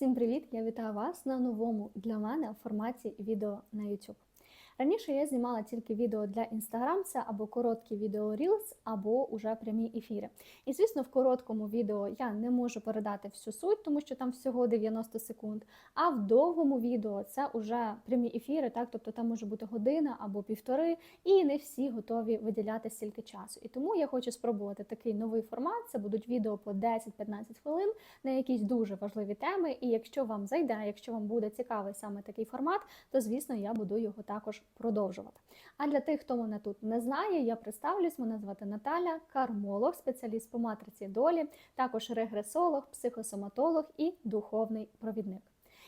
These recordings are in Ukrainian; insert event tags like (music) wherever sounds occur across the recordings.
Всім привіт! Я вітаю вас на новому для мене форматі відео на YouTube. Раніше я знімала тільки відео для це або короткі відео Reels, або уже прямі ефіри. І звісно, в короткому відео я не можу передати всю суть, тому що там всього 90 секунд. А в довгому відео це вже прямі ефіри, так тобто там може бути година або півтори, і не всі готові виділяти стільки часу. І тому я хочу спробувати такий новий формат. Це будуть відео по 10-15 хвилин на якісь дуже важливі теми. І якщо вам зайде, якщо вам буде цікавий саме такий формат, то звісно я буду його також продовжувати. А для тих, хто мене тут не знає, я представлюсь. Мене звати Наталя, кармолог, спеціаліст по матриці долі, також регресолог, психосоматолог і духовний провідник.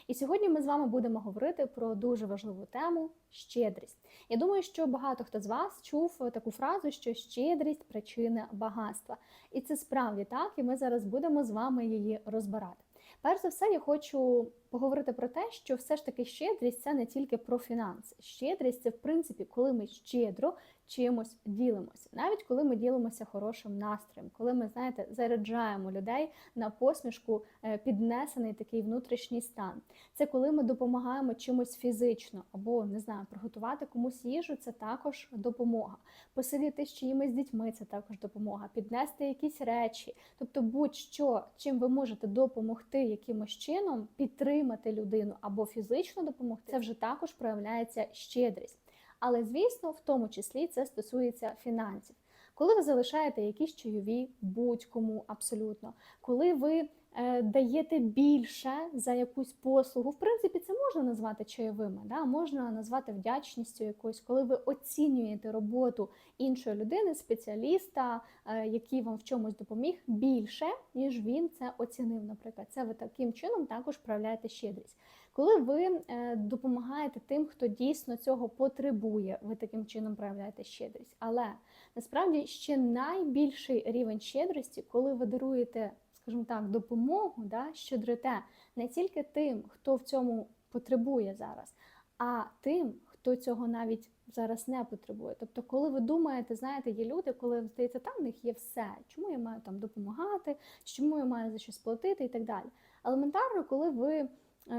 І сьогодні ми з вами будемо говорити про дуже важливу тему щедрість. Я думаю, що багато хто з вас чув таку фразу, що щедрість причина багатства. І це справді так, і ми зараз будемо з вами її розбирати. Перш за все, я хочу поговорити про те, що все ж таки щедрість це не тільки про фінанси. Щедрість це в принципі, коли ми щедро чимось ділимося, навіть коли ми ділимося хорошим настроєм, коли ми знаєте, заряджаємо людей на посмішку, е, піднесений такий внутрішній стан. Це коли ми допомагаємо чимось фізично, або не знаю, приготувати комусь їжу це також допомога. Посидіти з чиїмись дітьми це також допомога, піднести якісь речі, тобто будь-що, чим ви можете допомогти якимось чином, підтримати людину або фізично допомогти, це вже також проявляється щедрість. Але, звісно, в тому числі це стосується фінансів. Коли ви залишаєте якісь чайові будь-кому абсолютно, коли ви е, даєте більше за якусь послугу, в принципі, це можна назвати чайовими, да? можна назвати вдячністю якоюсь, коли ви оцінюєте роботу іншої людини, спеціаліста, е, який вам в чомусь допоміг, більше, ніж він це оцінив. Наприклад, це ви таким чином також проявляєте щедрість. Коли ви е, допомагаєте тим, хто дійсно цього потребує, ви таким чином проявляєте щедрість. Але насправді ще найбільший рівень щедрості, коли ви даруєте, скажімо так, допомогу, да, щедрите не тільки тим, хто в цьому потребує зараз, а тим, хто цього навіть зараз не потребує. Тобто, коли ви думаєте, знаєте, є люди, коли здається, там в них є все, чому я маю там допомагати, чому я маю за щось платити і так далі. Елементарно, коли ви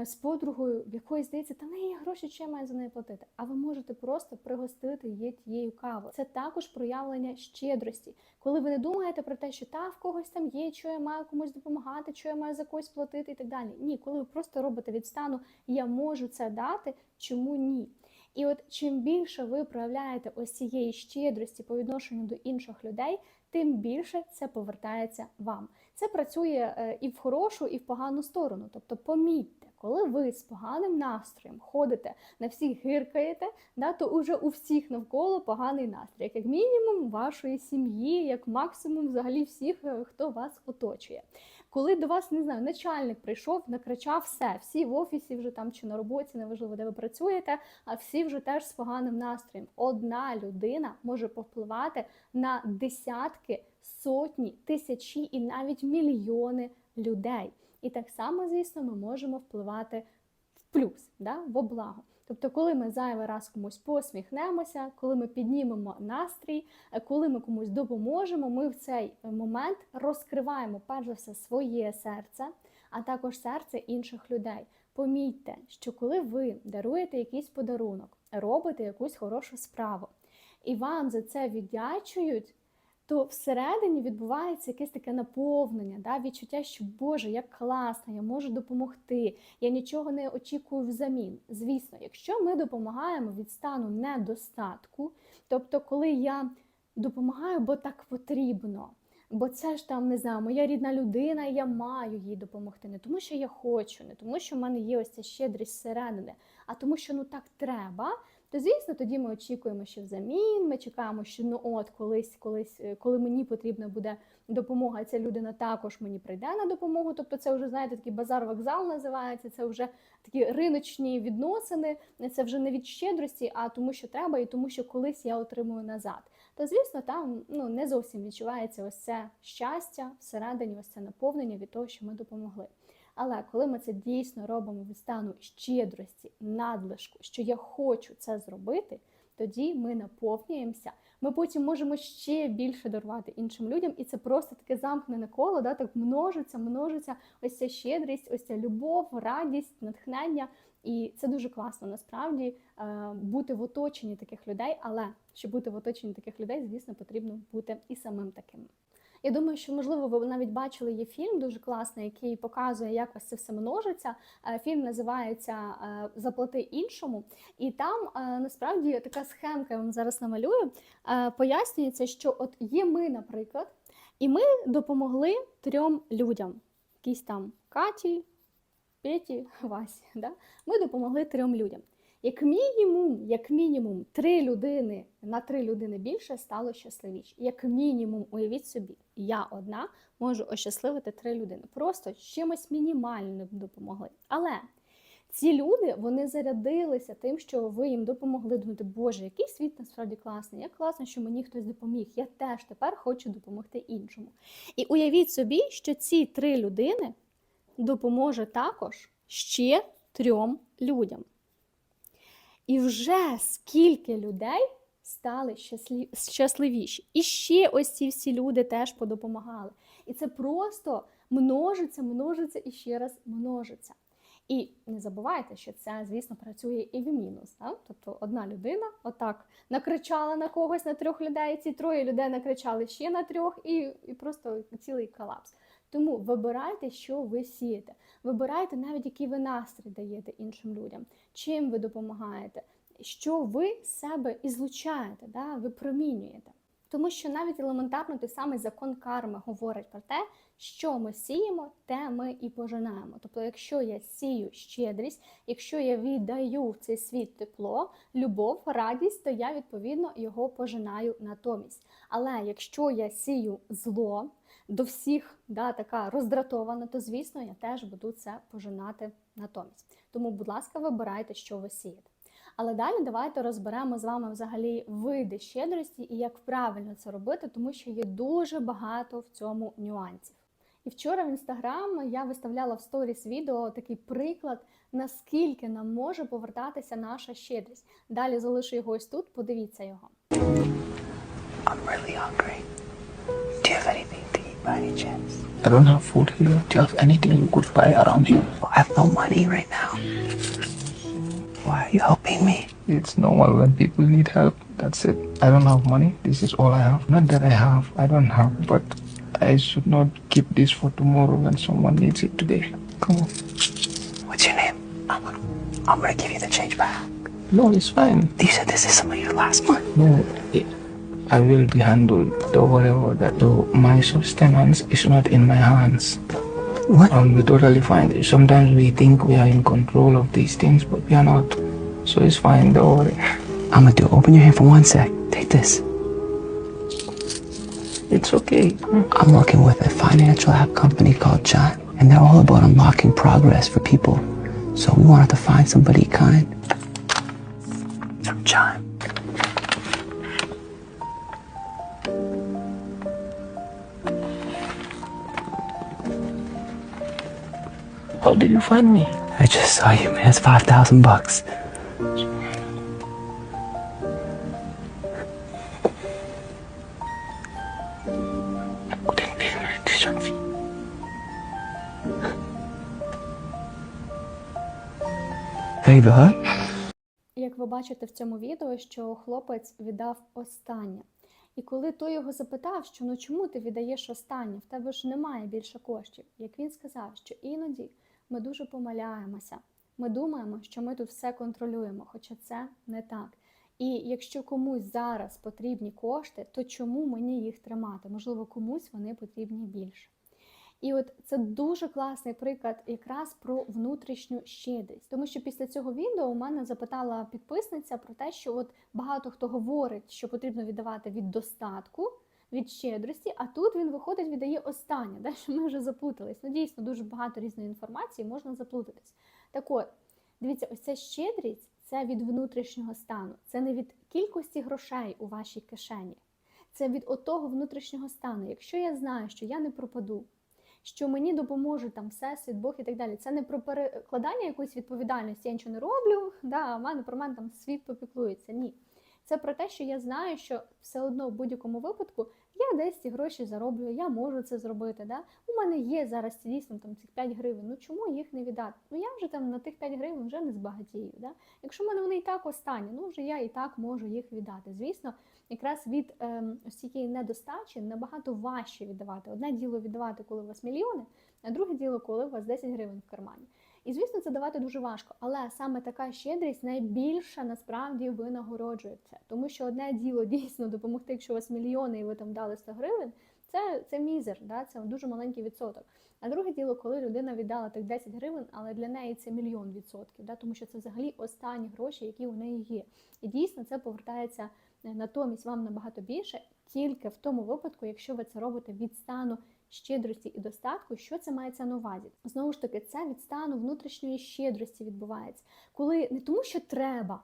з подругою, в якої здається, та неї гроші ще має за неї платити. А ви можете просто пригостити її тією кавою. Це також проявлення щедрості, коли ви не думаєте про те, що та в когось там є, що я маю комусь допомагати, що я маю за когось платити і так далі. Ні, коли ви просто робите від стану Я можу це дати, чому ні? І от чим більше ви проявляєте ось цієї щедрості по відношенню до інших людей, тим більше це повертається вам. Це працює е, і в хорошу, і в погану сторону. Тобто, помітьте, коли ви з поганим настроєм ходите на всіх гиркаєте, да, то уже у всіх навколо поганий настрій, як мінімум вашої сім'ї, як максимум взагалі всіх, е, хто вас оточує. Коли до вас не знаю, начальник прийшов, накричав все, всі в офісі вже там чи на роботі, неважливо, де ви працюєте, а всі вже теж з поганим настроєм. Одна людина може повпливати на десятки, сотні, тисячі і навіть мільйони людей. І так само, звісно, ми можемо впливати в плюс, да, в облаго. Тобто, коли ми зайвий раз комусь посміхнемося, коли ми піднімемо настрій, е, коли ми комусь допоможемо, ми в цей момент розкриваємо перш за все своє серце, а також серце інших людей. Помітьте, що коли ви даруєте якийсь подарунок, робите якусь хорошу справу, і вам за це віддячують, то всередині відбувається якесь таке наповнення, да, відчуття, що Боже, як класно, я можу допомогти, я нічого не очікую взамін. Звісно, якщо ми допомагаємо від стану недостатку, тобто, коли я допомагаю, бо так потрібно. Бо це ж там не знаю, моя рідна людина, і я маю їй допомогти. Не тому, що я хочу, не тому, що в мене є ось ця щедрість зсередини, а тому, що ну так треба то звісно, тоді ми очікуємо, що взамін, ми чекаємо, що ну от колись, колись, е, коли мені потрібна буде допомога, ця людина також мені прийде на допомогу. Тобто, це вже знаєте, такий базар-вокзал називається. Це вже такі риночні відносини. Це вже не від щедрості, а тому, що треба, і тому, що колись я отримую назад. То звісно, там ну не зовсім відчувається ось це щастя всередині, ось це наповнення від того, що ми допомогли. Але коли ми це дійсно робимо від стану щедрості, надлишку, що я хочу це зробити, тоді ми наповнюємося. Ми потім можемо ще більше дарувати іншим людям, і це просто таке замкнене коло, да, так множиться, множиться ось ця щедрість, ось ця любов, радість, натхнення. І це дуже класно насправді е, бути в оточенні таких людей. Але щоб бути в оточенні таких людей, звісно, потрібно бути і самим таким. Я думаю, що можливо ви навіть бачили є фільм дуже класний, який показує, як ось це все множиться. Е, Фільм називається е, Заплати іншому, і там е, насправді така схемка я вам зараз намалюю. Пояснюється, що от є ми, наприклад, і ми допомогли трьом людям, якісь там Каті, Петі, (laughs) Васі. Да? Ми допомогли трьом людям. Як мінімум, як мінімум, три людини на три людини більше стало щасливіше. Як мінімум, уявіть собі, я одна можу ощасливити три людини. Просто чимось мінімальним допомогли. Але ці люди вони зарядилися тим, що ви їм допомогли. Думати, Боже, який світ насправді класний, як класно, що мені хтось допоміг. Я теж тепер хочу допомогти іншому. І уявіть собі, що ці три людини допоможе також ще трьом людям. І вже скільки людей стали щаслі- щасливіші. І ще ось ці всі люди теж подопомагали. І це просто множиться, множиться і ще раз множиться. І не забувайте, що це, звісно, працює і в мінус. Так? Тобто одна людина отак накричала на когось на трьох людей, ці троє людей накричали ще на трьох, і, і просто цілий колапс. Тому вибирайте, що ви сієте. Вибирайте навіть, який ви настрій даєте іншим людям, чим ви допомагаєте, що ви себе ізлучаєте, да? ви промінюєте. Тому що навіть елементарно той самий закон карми говорить про те, що ми сіємо, те ми і пожинаємо. Тобто, якщо я сію щедрість, якщо я віддаю в цей світ тепло, любов, радість, то я відповідно його пожинаю натомість. Але якщо я сію зло, до всіх да, така роздратована, то звісно я теж буду це пожинати натомість. Тому, будь ласка, вибирайте, що ви сієте. Але далі давайте розберемо з вами взагалі види щедрості і як правильно це робити, тому що є дуже багато в цьому нюансів. І вчора в інстаграм я виставляла в сторіс відео такий приклад, наскільки нам може повертатися наша щедрість. Далі залишу його ось тут, подивіться його. I'm really hungry. Do you have anything by any chance? I don't have food here. Do you have anything you could buy around here? Well, I have no money right now. Why are you helping me? It's normal when people need help. That's it. I don't have money. This is all I have. Not that I have. I don't have. But I should not keep this for tomorrow when someone needs it today. Come on. What's your name? I'm gonna, I'm gonna give you the change back. No, it's fine. You said this is some of your last money. No, it, I will be handled. Though whatever that. My sustenance is not in my hands. What? Um, I'll be totally fine. Sometimes we think we are in control of these things, but we are not. So it's fine. Don't worry. I'm gonna do. Open your hand for one sec. Take this. It's okay. I'm working with a financial app company called John, and they're all about unlocking progress for people. So we wanted to find somebody kind. John. How did you find me? I just saw you, man. It's five thousand bucks. Як ви бачите в цьому відео, що хлопець віддав останнє. І коли той його запитав, що ну чому ти віддаєш останнє, в тебе ж немає більше коштів. Як він сказав, що іноді ми дуже помиляємося. Ми думаємо, що ми тут все контролюємо, хоча це не так. І якщо комусь зараз потрібні кошти, то чому мені їх тримати? Можливо, комусь вони потрібні більше. І от це дуже класний приклад якраз про внутрішню щедрість. Тому що після цього відео у мене запитала підписниця про те, що от багато хто говорить, що потрібно віддавати від достатку, від щедрості, а тут він виходить, віддає останнє, да, (laughs) що ми вже заплутались. Ну, дійсно, дуже багато різної інформації можна заплутатись. Так от, дивіться, ось ця щедрість це від внутрішнього стану, це не від кількості грошей у вашій кишені. Це від отого внутрішнього стану. Якщо я знаю, що я не пропаду, що мені допоможе там всесвіт, Бог і так далі. Це не про перекладання якоїсь відповідальності, я нічого не роблю, да, а мене про мене там світ попіклується. Ні. Це про те, що я знаю, що все одно в будь-якому випадку я десь ці гроші зароблю, я можу це зробити. Да? У мене є зараз дійсно там цих 5 гривень. Ну чому їх не віддати? Ну я вже там на тих 5 гривень вже не збагатію. Да? Якщо в мене вони і так останні, ну вже я і так можу їх віддати. Звісно, якраз від ем, ось цієї недостачі набагато важче віддавати. Одне діло віддавати, коли у вас мільйони, а друге діло, коли у вас 10 гривень в кармані. І звісно, це давати дуже важко, але саме така щедрість найбільше насправді винагороджується, тому що одне діло (laughs) дійсно допомогти, якщо у вас мільйони і ви там дали 100 гривень, це, це мізер, да? це дуже маленький відсоток. А друге діло, коли людина віддала так 10 гривень, але для неї це мільйон відсотків, да? тому що це взагалі останні гроші, які у неї є. І дійсно це повертається е, натомість вам набагато більше, тільки в тому випадку, якщо ви це робите від стану щедрості і достатку, що це мається на увазі? Знову ж таки, це від стану внутрішньої щедрості відбувається, коли не тому, що треба.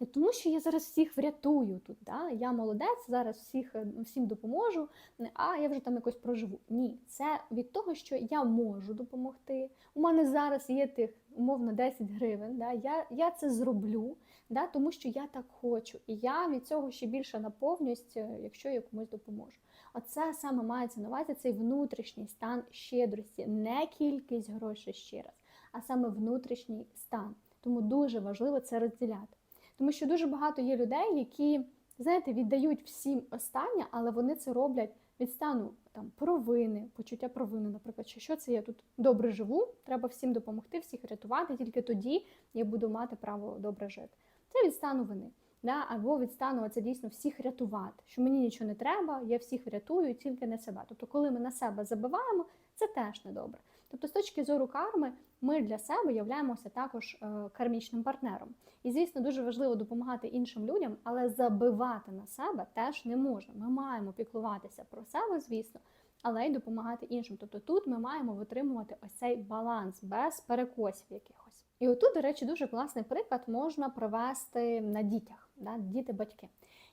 Не тому, що я зараз всіх врятую тут, да? я молодець, зараз всіх, е, всім допоможу, а я вже там якось проживу. Ні, це від того, що я можу допомогти. У мене зараз є тих умовно 10 гривень. Да? Я, я це зроблю, да? тому що я так хочу. І я від цього ще більше наповнююсь, е, якщо я комусь допоможу. Оце саме мається на увазі цей внутрішній стан щедрості, не кількість грошей ще раз, а саме внутрішній стан. Тому дуже важливо це розділяти. Тому що дуже багато є людей, які, знаєте, віддають всім останнє, але вони це роблять від стану там провини, почуття провини, наприклад, що, це я тут добре живу, треба всім допомогти, всіх рятувати, тільки тоді я буду мати право добре жити. Це від стану вини. Да? Або від стану це дійсно всіх рятувати, що мені нічого не треба, я всіх врятую, тільки не себе. Тобто, коли ми на себе забиваємо, це теж недобре. Тобто, з точки зору карми, ми для себе являємося також е, кармічним партнером. І, звісно, дуже важливо допомагати іншим людям, але забивати на себе теж не можна. Ми маємо піклуватися про себе, звісно, але й допомагати іншим. Тобто тут ми маємо витримувати ось цей баланс без перекосів якихось. І отут, до речі, дуже класний приклад можна провести на дітях, да? діти-батьки.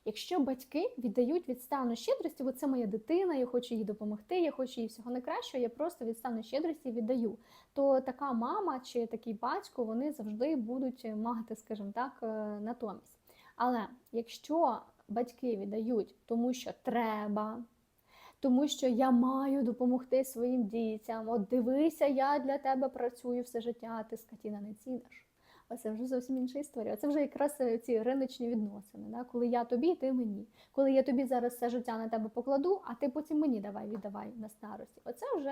Якщо батьки віддають від стану щедрості, бо це моя дитина, я хочу їй допомогти, я хочу їй всього найкращого, я просто від стану щедрості віддаю, то така мама чи такий батько вони завжди будуть мати, скажімо так, е, натомість. Але якщо батьки віддають тому, що треба, тому що я маю допомогти своїм дітям, от дивися, я для тебе працюю все життя, ти скотіна не ціниш. Оце вже зовсім інша історія. Це вже якраз е, ці риночні відносини, да? коли я тобі, ти мені. Коли я тобі зараз все життя на тебе покладу, а ти потім мені давай віддавай на старості. Оце вже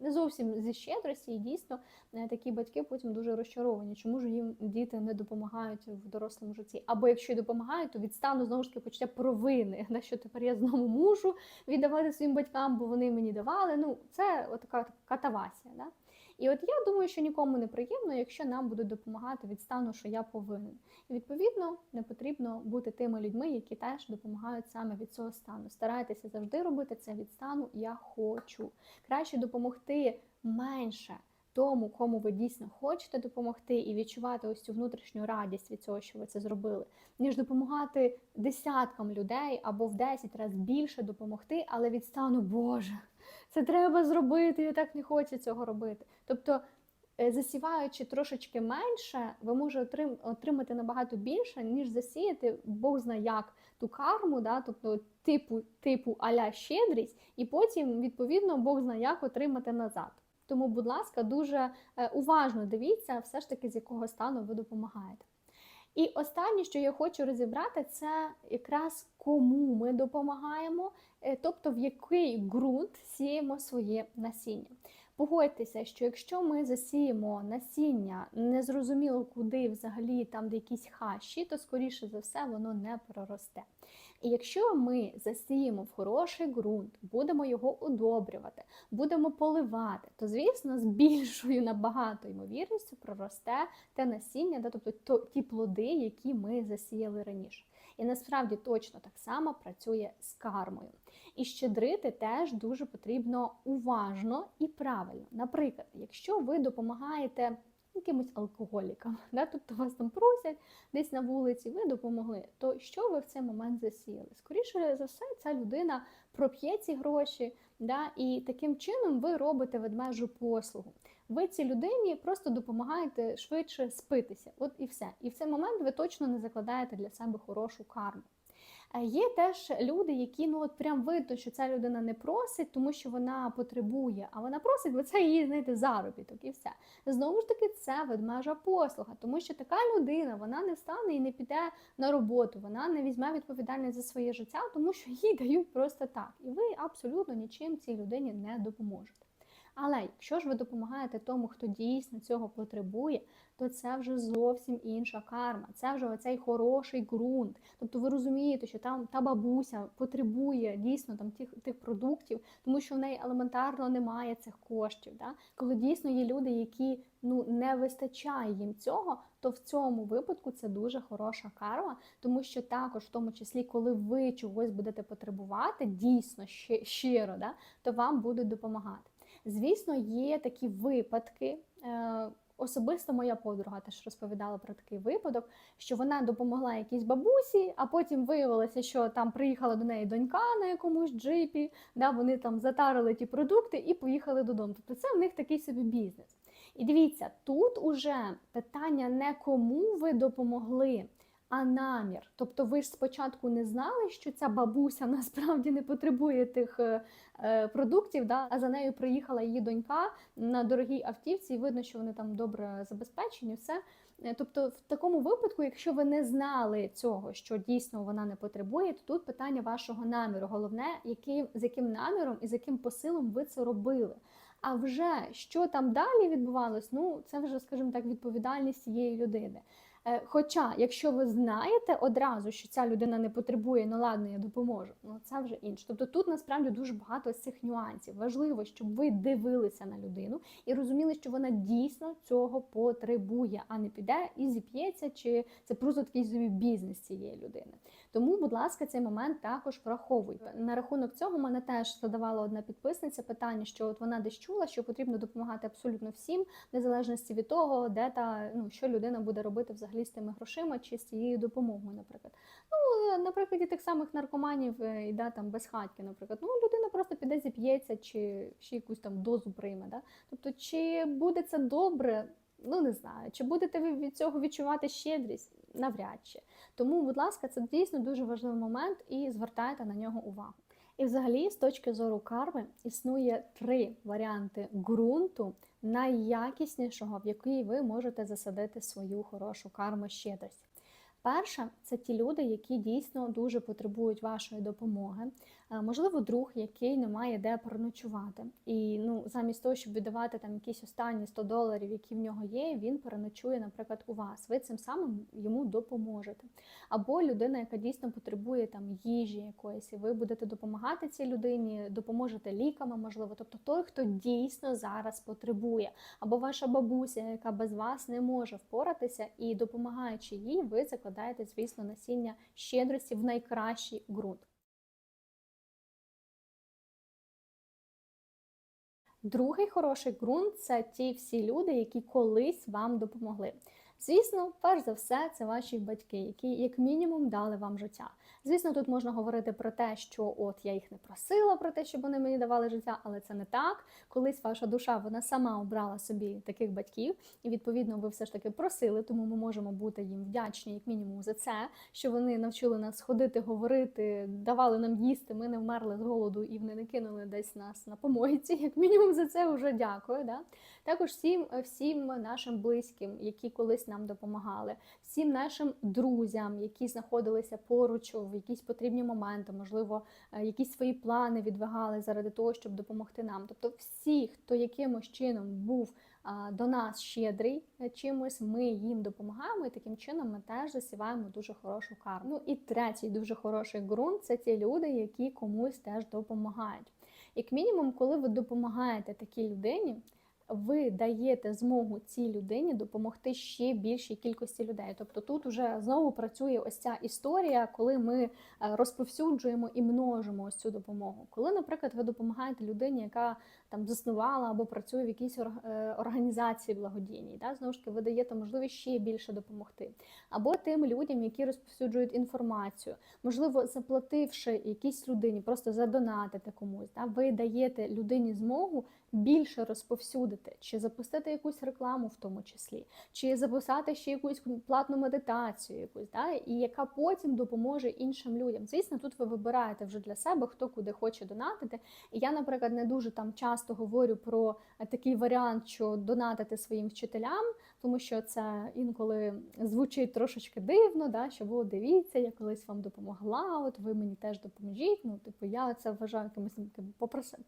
не зовсім зі щедрості, і дійсно е, такі батьки потім дуже розчаровані. Чому ж їм діти не допомагають в дорослому житті? Або якщо й допомагають, то відстану знову ж таки почуття провини, (laughs) на що тепер я знову мушу віддавати своїм батькам, бо вони мені давали. Ну це така катавасія. Да? І от я думаю, що нікому не приємно, якщо нам будуть допомагати від стану, що я повинен. І відповідно не потрібно бути тими людьми, які теж допомагають саме від цього стану. Старайтеся завжди робити це від стану Я хочу. Краще допомогти менше. Тому, кому ви дійсно хочете допомогти і відчувати ось цю внутрішню радість від цього, що ви це зробили, ніж допомагати десяткам людей або в 10 разів більше допомогти, але від стану Боже, це треба зробити, я так не хочу цього робити. Тобто, е, засіваючи трошечки менше, ви можете отримати набагато більше, ніж засіяти, Бог знає як ту карму, да, тобто типу типу аля щедрість, і потім, відповідно, Бог знає, як отримати назад. Тому, будь ласка, дуже е, уважно дивіться, все ж таки, з якого стану ви допомагаєте. І останнє, що я хочу розібрати, це якраз кому ми допомагаємо, е, тобто в який ґрунт сіємо своє насіння. Погодьтеся, що якщо ми засіємо насіння незрозуміло куди взагалі там де якісь хащі, то скоріше за все воно не проросте. І якщо ми засіємо в хороший ґрунт, будемо його удобрювати, будемо поливати, то звісно з більшою набагато ймовірністю проросте те насіння, да, тобто то, ті плоди, які ми засіяли раніше. І насправді точно так само працює з кармою. І щедрити теж дуже потрібно уважно і правильно. Наприклад, якщо ви допомагаєте якимось алкоголікам, (laughs) да, тобто вас там просять десь на вулиці, ви допомогли, то що ви в цей момент засіяли? Скоріше за все, ця людина проп'є ці гроші, да, і таким чином ви робите ведмежу послугу. ви цій людині просто допомагаєте швидше спитися. От і все. І в цей момент ви точно не закладаєте для себе хорошу карму. Є теж люди, які ну от прям видно, що ця людина не просить, тому що вона потребує, а вона просить, бо це її знаєте, заробіток і все. Знову ж таки, це ведмежа послуга, тому що така людина вона не встане і не піде на роботу, вона не візьме відповідальність за своє життя, тому що їй дають просто так, і ви абсолютно нічим цій людині не допоможете. Але якщо ж ви допомагаєте тому, хто дійсно цього потребує, то це вже зовсім інша карма. Це вже оцей хороший ґрунт. Тобто ви розумієте, що там та бабуся потребує дійсно там тих, тих продуктів, тому що в неї елементарно немає цих коштів. Да? Коли дійсно є люди, які ну не вистачає їм цього, то в цьому випадку це дуже хороша карма, тому що також, в тому числі, коли ви чогось будете потребувати, дійсно щиро, да, то вам будуть допомагати. Звісно, є такі випадки. Е, Особисто моя подруга теж розповідала про такий випадок, що вона допомогла якійсь бабусі, а потім виявилося, що там приїхала до неї донька на якомусь джипі, да, вони там затарили ті продукти і поїхали додому. Тобто це в них такий собі бізнес. І дивіться, тут уже питання не кому ви допомогли, а намір. Тобто ви ж спочатку не знали, що ця бабуся (laughs) насправді не потребує тих е, е, продуктів, да? а за нею приїхала її донька на дорогій автівці, і видно, що вони там добре забезпечені, все. Е, Тобто, в такому випадку, якщо ви не знали цього, що дійсно вона не потребує, то тут питання вашого наміру. Головне, який, з яким наміром і з яким посилом ви це робили. А вже що там далі відбувалось, ну це вже, скажімо так, відповідальність цієї людини. Е, Хоча, якщо ви знаєте одразу, що ця людина не потребує, ну ладно, я допоможу. Ну це вже інше. Тобто тут насправді дуже багато з цих нюансів. Важливо, щоб ви дивилися на людину і розуміли, що вона дійсно цього потребує, а не піде і зіп'ється, чи це просто такий собі бізнес цієї людини. Тому, будь ласка, цей момент також враховуйте. На рахунок цього мене теж задавала одна підписниця питання, що от вона десь чула, що потрібно допомагати абсолютно всім, незалежності від того, де та ну що людина буде робити взагалі з тими грошима чи з цією допомогою, наприклад. Ну, на прикладі тих самих наркоманів е, і да, там безхатьки, наприклад. Ну, людина просто піде зіп'ється, чи ще якусь там дозу прийме. Да? Тобто, чи буде це добре? Ну, не знаю, чи будете ви від цього відчувати щедрість? Навряд чи. Тому, будь ласка, це дійсно дуже важливий момент і звертайте на нього увагу. І взагалі, з точки зору карми, існує три варіанти ґрунту найякіснішого, в який ви можете засадити свою хорошу карму щедрість. Перша це ті люди, які дійсно дуже потребують вашої допомоги. Е, Можливо, друг, який не має де переночувати. І ну, замість того, щоб віддавати там якісь останні 100 доларів, які в нього є, він переночує, наприклад, у вас. Ви цим самим йому допоможете. Або людина, яка дійсно потребує там їжі якоїсь, і ви будете допомагати цій людині, допоможете ліками, можливо, тобто той, хто дійсно зараз потребує, або ваша бабуся, яка без вас не може впоратися, і допомагаючи їй, ви закладаєте, звісно, насіння щедрості в найкращий ґрунт. Другий хороший ґрунт це ті всі люди, які колись вам допомогли. Звісно, перш за все, це ваші батьки, які як мінімум дали вам життя. Звісно, тут можна говорити про те, що от я їх не просила про те, щоб вони мені давали життя, але це не так. Колись ваша душа вона сама обрала собі таких батьків, і відповідно ви все ж таки просили, тому ми можемо бути їм вдячні, як мінімум, за це, що вони навчили нас ходити, говорити, давали нам їсти. Ми не вмерли з голоду і вони не кинули десь нас на помойці. Як мінімум за це вже дякую. Да? Також всім, всім нашим близьким, які колись нам допомагали, всім нашим друзям, які знаходилися поруч в якісь потрібні моменти, можливо, е, якісь свої плани відвигали заради того, щоб допомогти нам. Тобто, всі, хто якимось чином був до нас щедрий е, чимось, ми їм допомагаємо, і таким чином ми теж засіваємо дуже хорошу карму. Ну і третій дуже хороший ґрунт це ті люди, які комусь теж допомагають. Як мінімум, коли ви допомагаєте такій людині, ви даєте змогу цій людині допомогти ще більшій кількості людей. Тобто тут вже знову працює ось ця історія, коли ми е, розповсюджуємо і множимо ось цю допомогу. Коли, наприклад, ви допомагаєте людині, яка там заснувала або працює в якійсь е, організації благодійній. Да? Знову ж таки, ви даєте можливість ще більше допомогти. Або тим людям, які розповсюджують інформацію, можливо, заплативши якійсь людині, просто задонатити комусь. Да? Ви даєте людині змогу більше розповсюдити, чи запустити якусь рекламу в тому числі, чи записати ще якусь платну медитацію, якусь, да? і яка потім допоможе іншим людям. Звісно, тут ви вибираєте вже для себе, хто куди хоче донатити. І я, наприклад, не дуже там часто говорю про такий варіант, що донатити своїм вчителям, тому що це інколи звучить трошечки дивно, да? що ви дивіться, я колись вам допомогла, от ви мені теж допоможіть. Ну, типу, я це вважаю якимось таким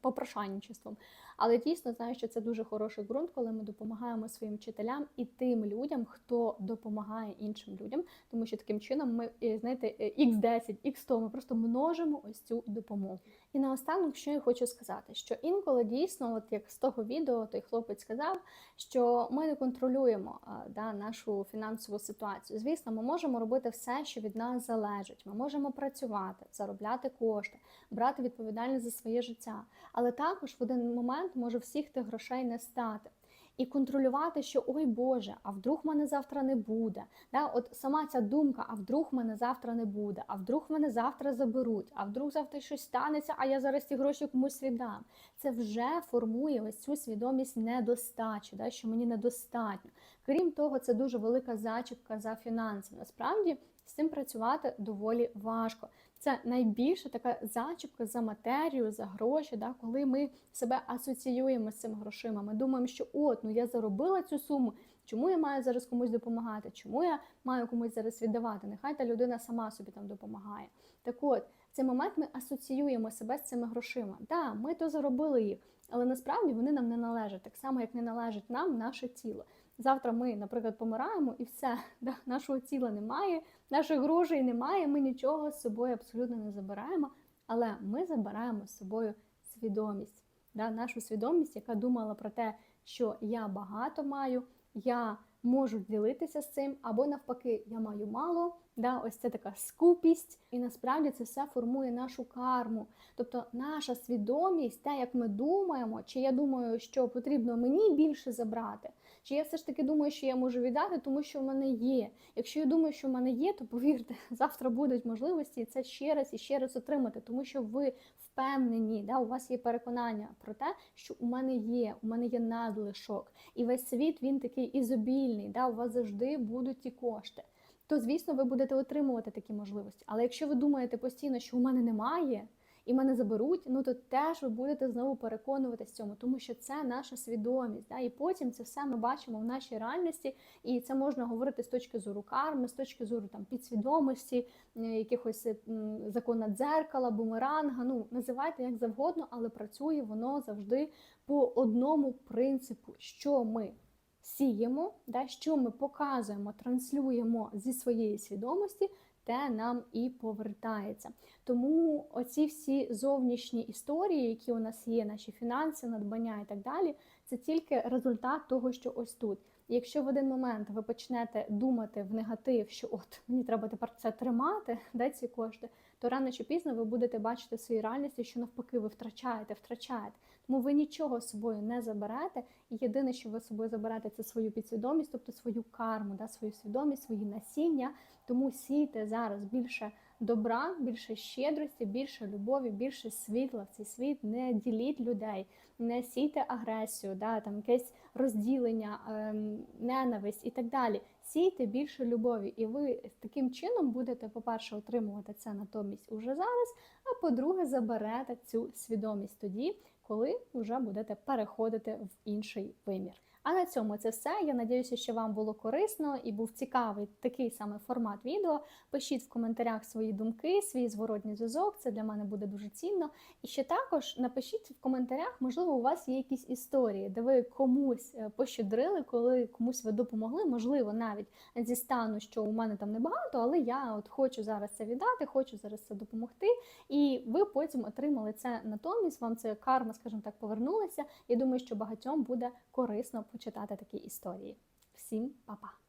попрошайничеством. Але дійсно знаю, що це дуже хороший ґрунт, коли ми допомагаємо своїм вчителям і тим людям, хто допомагає іншим людям, тому що таким чином ми знаєте, x 10 x 100 ми просто множимо ось цю допомогу. І наостанок, що я хочу сказати, що інколи дійсно, от як з того відео той хлопець сказав, що ми не контролюємо а, да, нашу фінансову ситуацію. Звісно, ми можемо робити все, що від нас залежить. Ми можемо працювати, заробляти кошти, брати відповідальність за своє життя. Але також в один момент може всіх тих грошей не стати. І контролювати, що ой Боже, а вдруг мене завтра не буде. Да? От сама ця думка, а вдруг мене завтра не буде, а вдруг мене завтра заберуть, а вдруг завтра щось станеться, а я зараз ці гроші комусь віддам. Це вже формує ось цю свідомість недостачі, да? що мені недостатньо. Крім того, це дуже велика зачіпка за фінанси. Насправді з цим працювати доволі важко. Це найбільша така зачіпка за матерію, за гроші, да, коли ми себе асоціюємо з цими грошима. Ми думаємо, що от ну я заробила цю суму. Чому я маю зараз комусь допомагати? Чому я маю комусь зараз віддавати? Нехай та людина сама собі там допомагає. Так от, в цей момент ми асоціюємо себе з цими грошима. Так, ми то заробили їх, але насправді вони нам не належать, так само, як не належить нам наше тіло. Завтра ми, наприклад, помираємо і все, (laughs) да, нашого тіла немає, наших грошей немає, ми нічого з собою абсолютно не забираємо, але ми забираємо з собою свідомість, да, нашу свідомість, яка думала про те, що я багато маю, я можу ділитися з цим, або навпаки, я маю мало. Да, ось це така скупість, і насправді це все формує нашу карму. Тобто наша свідомість, те, як ми думаємо, чи я думаю, що потрібно мені більше забрати, чи я все ж таки думаю, що я можу віддати, тому що в мене є. Якщо я думаю, що в мене є, то повірте, (laughs) завтра будуть можливості це ще раз і ще раз отримати, тому що ви впевнені, да, у вас є переконання про те, що у мене є, у мене є надлишок, і весь світ він такий ізобільний, да, у вас завжди будуть ті кошти. То, звісно, ви будете отримувати такі можливості. Але якщо ви думаєте постійно, що у мене немає, і мене заберуть, ну то теж ви будете знову переконуватись цьому, тому що це наша свідомість. Да? І потім це все ми бачимо в нашій реальності, і це можна говорити з точки зору карми, з точки зору там підсвідомості, е, якихось м, закона дзеркала, бумеранга. Ну називайте як завгодно, але працює воно завжди по одному принципу, що ми. Сіємо, да, що ми показуємо, транслюємо зі своєї свідомості, те нам і повертається. Тому оці всі зовнішні історії, які у нас є, наші фінанси, надбання і так далі, це тільки результат того, що ось тут. Якщо в один момент ви почнете думати в негатив, що от мені треба тепер це тримати, (laughs) де ці кошти, то рано чи пізно ви будете бачити в своїй реальності, що навпаки ви втрачаєте, втрачаєте. Тому ви нічого з собою не заберете. І єдине, що ви з собою заберете, це свою підсвідомість, тобто свою карму, да, свою свідомість, свої насіння. Тому сійте зараз більше добра, більше щедрості, більше любові, більше світла в цей світ. Не діліть людей, не сійте агресію, да, там якесь розділення, ем, ненависть і так далі. Сійте більше любові, і ви таким чином будете, по-перше, отримувати це натомість уже зараз. А по-друге, заберете цю свідомість тоді, коли вже будете переходити в інший вимір. А на цьому це все. Я надіюся, що вам було корисно і був цікавий такий саме формат відео. Пишіть в коментарях свої думки, свій зворотній зв'язок. Це для мене буде дуже цінно. І ще також напишіть в коментарях, можливо, у вас є якісь історії, де ви комусь е, пощедрили, коли комусь ви допомогли, можливо, навіть зі стану, що у мене там небагато, але я от хочу зараз це віддати, хочу зараз це допомогти. І ви потім отримали це натомість. Вам це карма, скажімо так, повернулася. Я думаю, що багатьом буде корисно почитати такі історії. Всім па-па!